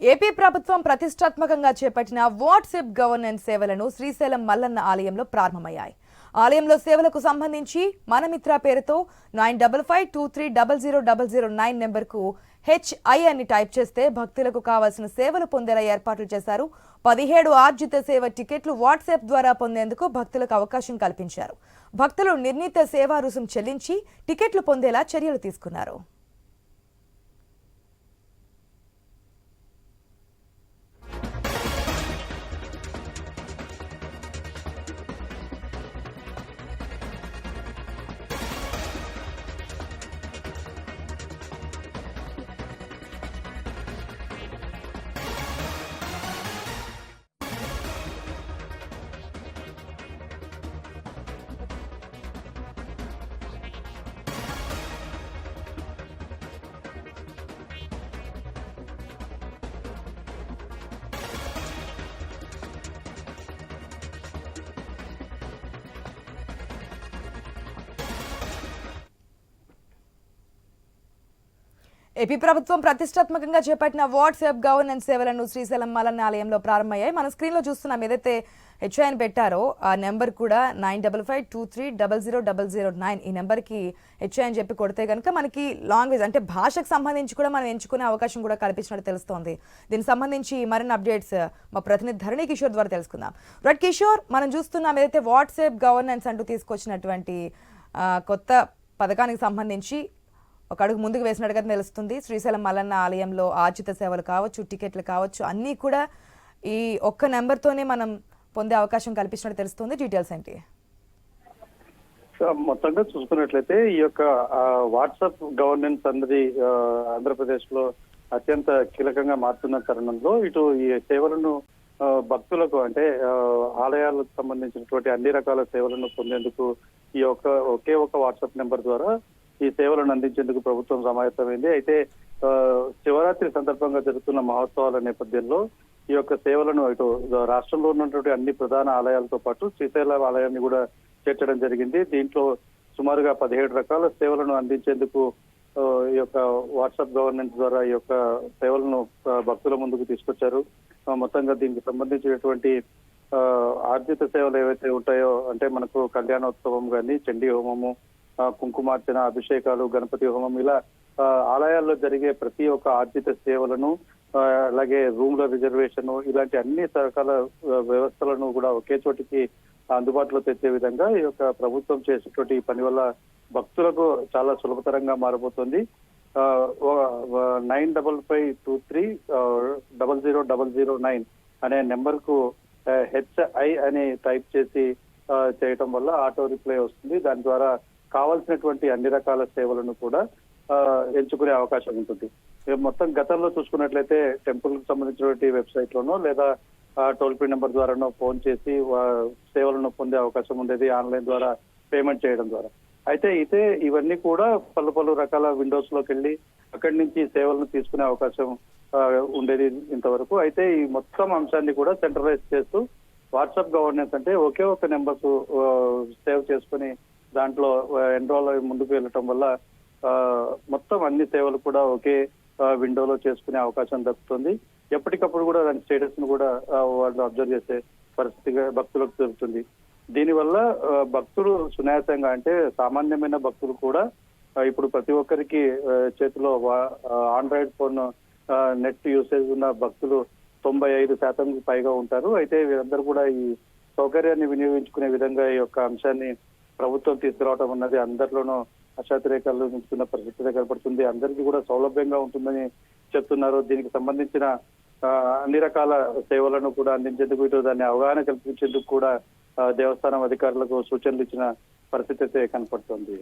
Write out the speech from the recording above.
AP ప్రభుత్వం ప్రతిష్టాత్మకంగా చేపట్టిన వాట్సాప్ గవర్నెన్స్ సేవలను శ్రీశైలం మల్లన్న ఆలయంలో ప్రారంభమయ్యాయి. ఆలయంలో సేవలకు సంబంధించి మనమిత్ర పేరుతో nine double five two three double zero double zero nine నెంబర్కు హెచ్ఐ అని టైప్ చేస్తే భక్తులకు కావాల్సిన సేవలు పొందేలా ఏర్పాట్లు చేశారు. పదిహేడు ఆర్జిత సేవ టికెట్లు వాట్సాప్ ద్వారా పొందేందుకు భక్తులకు అవకాశం కల్పించారు. భక్తులు నిర్ణీత సేవా రుసుం చెల్లించి టికెట్లు పొందేలా చర్యలు తీసుకున్నారు. ఏపీ ప్రభుత్వం ప్రతిష్టాత్మకంగా చేపట్టిన వాట్సాప్ గవర్నెన్స్ సేవలను శ్రీశైలం మలన్న ఆలయంలో ప్రారంభమయ్యాయి. మన స్క్రీన్లో చూస్తున్నాం ఏదైతే హెచ్ఐఎన్ పెట్టారో ఆ నెంబర్ కూడా nine double five two three double zero double zero nine ఈ నెంబర్కి హెచ్ఐ అని చెప్పి కొడితే కనుక మనకి లాంగ్వేజ్ అంటే భాషకు సంబంధించి కూడా మనం ఎంచుకునే అవకాశం కూడా కల్పించినట్టు తెలుస్తోంది. దీనికి సంబంధించి మరిన్ని అప్డేట్స్ మా ప్రతినిధి ధరణి కిషోర్ ద్వారా తెలుసుకుందాం. రైట్ కిషోర్ మనం చూస్తున్నాం ఏదైతే వాట్సాప్ గవర్నెన్స్ అంటూ తీసుకొచ్చినటువంటి కొత్త పథకానికి సంబంధించి ఒక అడుగు ముందుకు వేసినట్టుగా తెలుస్తుంది. శ్రీశైలం మల్లన్న ఆలయంలో ఆర్జిత సేవలు కావచ్చు టికెట్లు కావచ్చు అన్నీ కూడా ఈ ఒక్క నెంబర్తోనే మనం పొందే అవకాశం కల్పించినట్టు తెలుస్తుంది. డీటెయిల్స్ ఏంటి? సో మొత్తంగా చూసుకున్నట్లయితే ఈ యొక్క వాట్సాప్ గవర్నెన్స్ అన్నది ఆంధ్రప్రదేశ్లో అత్యంత కీలకంగా మారుతున్న తరుణంలో ఇటు ఈ సేవలను భక్తులకు అంటే ఆలయాలకు సంబంధించినటువంటి అన్ని రకాల సేవలను పొందేందుకు ఈ యొక్క ఒకే ఒక వాట్సాప్ నెంబర్ ద్వారా ఈ సేవలను అందించేందుకు ప్రభుత్వం సమాయత్తమైంది. అయితే శివరాత్రి సందర్భంగా జరుగుతున్న మహోత్సవాల నేపథ్యంలో ఈ యొక్క సేవలను ఇటు రాష్ట్రంలో ఉన్నటువంటి అన్ని ప్రధాన ఆలయాలతో పాటు శ్రీశైలం ఆలయాన్ని కూడా చేర్చడం జరిగింది. దీంట్లో సుమారుగా పదిహేడు రకాల సేవలను అందించేందుకు ఈ యొక్క వాట్సాప్ గవర్నెన్స్ ద్వారా ఈ యొక్క సేవలను భక్తుల ముందుకు తీసుకొచ్చారు. మొత్తంగా దీనికి సంబంధించినటువంటి ఆ, ఆర్జిత సేవలు ఏవైతే ఉంటాయో అంటే మనకు కళ్యాణోత్సవం కానీ చండీ హోమము కుంకుమార్చన అభిషేకాలు గణపతి హోమం ఇలా ఆలయాల్లో జరిగే ప్రతి ఒక్క ఆర్జిత సేవలను అలాగే రూమ్ల రిజర్వేషన్ ఇలాంటి అన్ని రకాల వ్యవస్థలను కూడా ఒకే చోటికి అందుబాటులో తెచ్చే విధంగా ఈ యొక్క ప్రభుత్వం చేసినటువంటి పని వల్ల భక్తులకు చాలా సులభతరంగా మారబోతుంది. Nine double five two three double zero double zero nine అనే నెంబర్కు హెచ్ఐ అని టైప్ చేసి చేయటం వల్ల ఆటో రిప్లై వస్తుంది. దాని ద్వారా కావాల్సినటువంటి అన్ని రకాల సేవలను కూడా ఎంచుకునే అవకాశం ఉంటుంది. మొత్తం గతంలో చూసుకున్నట్లయితే టెంపుల్ సంబంధించినటువంటి వెబ్సైట్ లోనో లేదా టోల్ ఫ్రీ నెంబర్ ద్వారానో ఫోన్ చేసి సేవలను పొందే అవకాశం ఉండేది ఆన్లైన్ ద్వారా పేమెంట్ చేయడం ద్వారా. అయితే అయితే ఇవన్నీ కూడా పలు పలు రకాల విండోస్లోకి వెళ్ళి అక్కడి నుంచి సేవలను తీసుకునే అవకాశం ఉండేది ఇంతవరకు. అయితే ఈ మొత్తం అంశాన్ని కూడా సెంట్రలైజ్ చేస్తూ వాట్సాప్ గవర్నెన్స్ అంటే ఒకే ఒక నెంబర్స్ సేవ్ చేసుకుని దాంట్లో ఎన్రోల్ అయి ముందుకు వెళ్ళటం వల్ల ఆ, మొత్తం అన్ని సేవలు కూడా ఒకే విండోలో చేసుకునే అవకాశం దక్కుతుంది. ఎప్పటికప్పుడు కూడా దాని స్టేటస్ను కూడా వాళ్ళు అబ్జర్వ్ చేసే పరిస్థితిగా భక్తులకు దొరుకుతుంది దీనివల్ల భక్తులు సునాయాసంగా అంటే సామాన్యమైన భక్తులు కూడా ఇప్పుడు ప్రతి ఒక్కరికి చేతిలో ఆండ్రాయిడ్ ఫోన్ నెట్ యూసేజ్ ఉన్న భక్తులు తొంభై ఐదు శాతం పైగా ఉంటారు. అయితే వీరందరూ కూడా ఈ సౌకర్యాన్ని వినియోగించుకునే విధంగా ఈ యొక్క అంశాన్ని ప్రభుత్వం తీసుకురావడం అన్నది అందరిలోనూ అశాతిరేకాలు నిలుచుకున్న పరిస్థితి కనపడుతుంది అందరికీ కూడా సౌలభ్యంగా ఉంటుందని చెప్తున్నారు. దీనికి సంబంధించిన ఆ, అన్ని రకాల సేవలను కూడా అందించేందుకు ఇటు దాన్ని అవగాహన కల్పించేందుకు కూడా దేవస్థానం అధికారులకు సూచనలు ఇచ్చిన పరిస్థితి అయితే కనపడుతుంది.